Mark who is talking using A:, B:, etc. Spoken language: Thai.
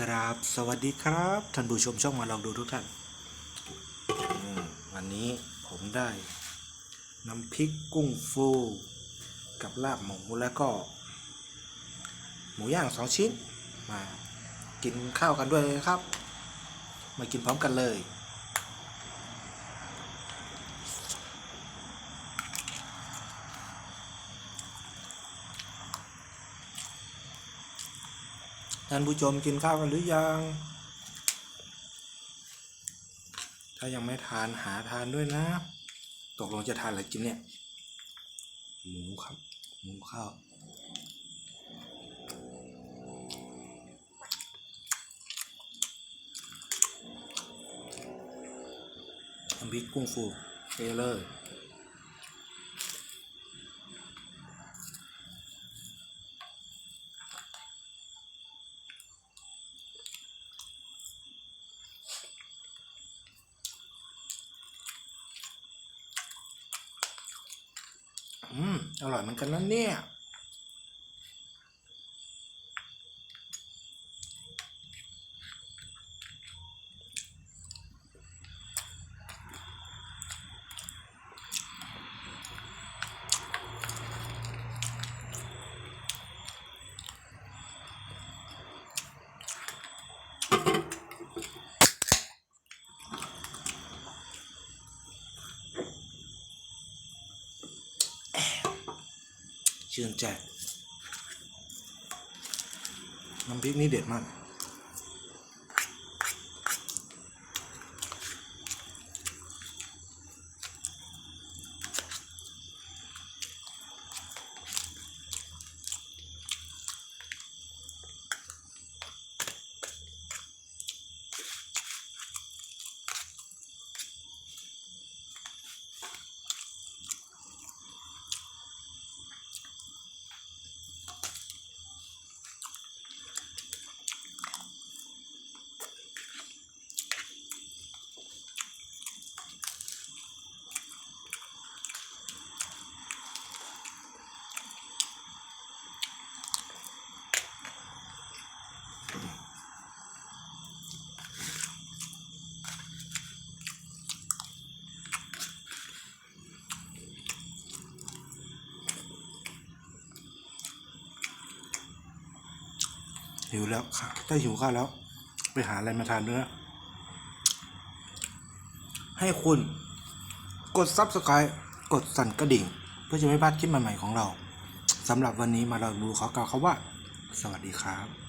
A: ครับสวัสดีครับท่านผู้ชมช่องมาลองดูทุกท่านอันนี้ผมได้น้ำพริกกุ้งฟูกับลาบหมูแล้วก็ หมูย่างสองชิ้นมากินข้าวกันด้วยครับ มากินพร้อมกันเลย ท่านผู้ชมกินข้าวกันหรือยัง ถ้ายังไม่ทานหาทานด้วยนะ ตกลงจะทานอะไรกินเนี่ย หมูครับ หมูข้าว น้ำพริกกุ้งฟูเทเลย อืม อร่อยเหมือนกันนะเนี่ย ชื่นใจน้ำพริกนี่เด็ดมาก หิวแล้วค่ะถ้าหิวข้าวแล้ว ไปหาอะไรมาทานด้วยนะให้คุณกด Subscribe กดสั่นกระดิ่ง เพื่อจะไม่พลาดคลิปใหม่ๆของเราสำหรับวันนี้มาเราดูขอกล่าวคำว่า สวัสดีครับ